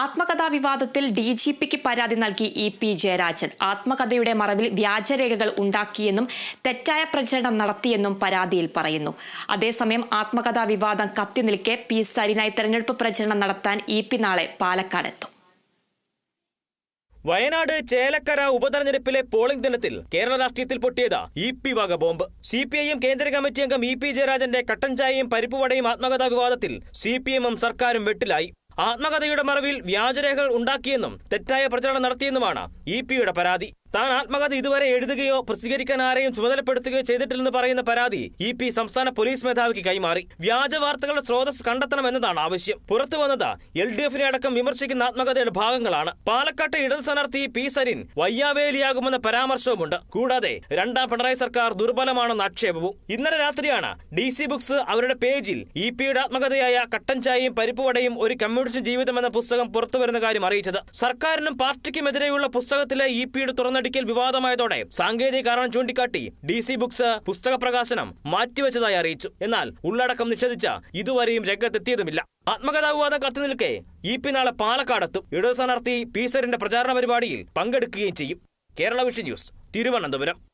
ആത്മകഥാ വിവാദത്തിൽ D G പിക്ക് പരാതി നൽകി ഇ പി ജയരാജൻ. ആത്മകഥയുടെ മറവിൽ വ്യാജരേഖകൾ ഉണ്ടാക്കിയെന്നും തെറ്റായ പ്രചരണം നടത്തിയെന്നും പരാതിയിൽ പറയുന്നു. അതേസമയം ആത്മകഥാ വിവാദം കത്തി നിൽക്കെ പി സരിനായി തെരഞ്ഞെടുപ്പ് പ്രചരണം നടത്താൻ ഇ പി നാളെ പാലക്കാടെത്തും. വയനാട് ചേലക്കര ഉപതെരഞ്ഞെടുപ്പിലെ പോളിംഗ് ദിനത്തിൽ കേരള രാഷ്ട്രീയത്തിൽ പൊട്ടിയത് ഇ പി വക bomb. C P I M കേന്ദ്ര കമ്മിറ്റി അംഗം ഇ പി ജയരാജന്റെ കട്ടൻ ചായയും പരിപ്പുവടയും ആത്മകഥാ വിവാദത്തിൽ സി പി എമ്മും സർക്കാരും വെട്ടിലായി. ആത്മകഥയുടെ മറവിൽ വ്യാജരേഖകൾ ഉണ്ടാക്കിയെന്നും തെറ്റായ പ്രചരണം നടത്തിയെന്നുമാണ് ഇ പിയുടെ പരാതി. താൻ ആത്മകഥ ഇതുവരെ എഴുതുകയോ പ്രസിദ്ധീകരിക്കാൻ ആരെയും ചുമതലപ്പെടുത്തുകയോ ചെയ്തിട്ടില്ലെന്ന് പറയുന്ന പരാതി ഇ പി സംസ്ഥാന പോലീസ് മേധാവിക്ക് കൈമാറി. വ്യാജ വാർത്തകളുടെ സ്രോതസ് കണ്ടെത്തണമെന്നതാണ് ആവശ്യം. പുറത്തു വന്നത് എൽ ഡി എഫിനെ അടക്കം വിമർശിക്കുന്ന ആത്മകഥയുടെ ഭാഗങ്ങളാണ്. പാലക്കാട്ടെ ഇടത് സ്ഥാനാർത്ഥി പി സരിൻ വയ്യാവേലിയാകുമെന്ന പരാമർശവുമുണ്ട്. കൂടാതെ രണ്ടാം പിണറായി സർക്കാർ ദുർബലമാണെന്ന ആക്ഷേപവും. ഇന്നലെ രാത്രിയാണ് ഡി സി ബുക്സ് അവരുടെ പേജിൽ ഇ പിയുടെ ആത്മകഥയായ കട്ടൻ ചായയും പരിപ്പുവടയും ഒരു കമ്മ്യൂണിസ്റ്റ് ജീവിതം എന്ന പുസ്തകം പുറത്തുവരുന്ന കാര്യം അറിയിച്ചത്. സർക്കാരിനും പാർട്ടിക്കുമെതിരെയുള്ള പുസ്തകത്തിലെ ഇ പിയുടെ തുറന്നടിക്കൽ വിവാദമായതോടെ സാങ്കേതിക കാരണം ചൂണ്ടിക്കാട്ടി ഡി സി ബുക്സ് പുസ്തക പ്രകാശനം മാറ്റിവെച്ചതായി അറിയിച്ചു. എന്നാൽ ഉള്ളടക്കം നിഷേധിച്ച ഇതുവരെയും രംഗത്തെത്തിയതുമില്ല. ആത്മകഥാ വിവാദം കത്തിനിൽക്കെ ഇ പി നാളെ പാലക്കാടെത്തും. ഇടതു സ്ഥാനാർത്ഥി പി സരിന്റെ പ്രചാരണ പരിപാടിയിൽ പങ്കെടുക്കുകയും ചെയ്യും. Kerala vision news Thiruvananthapuram.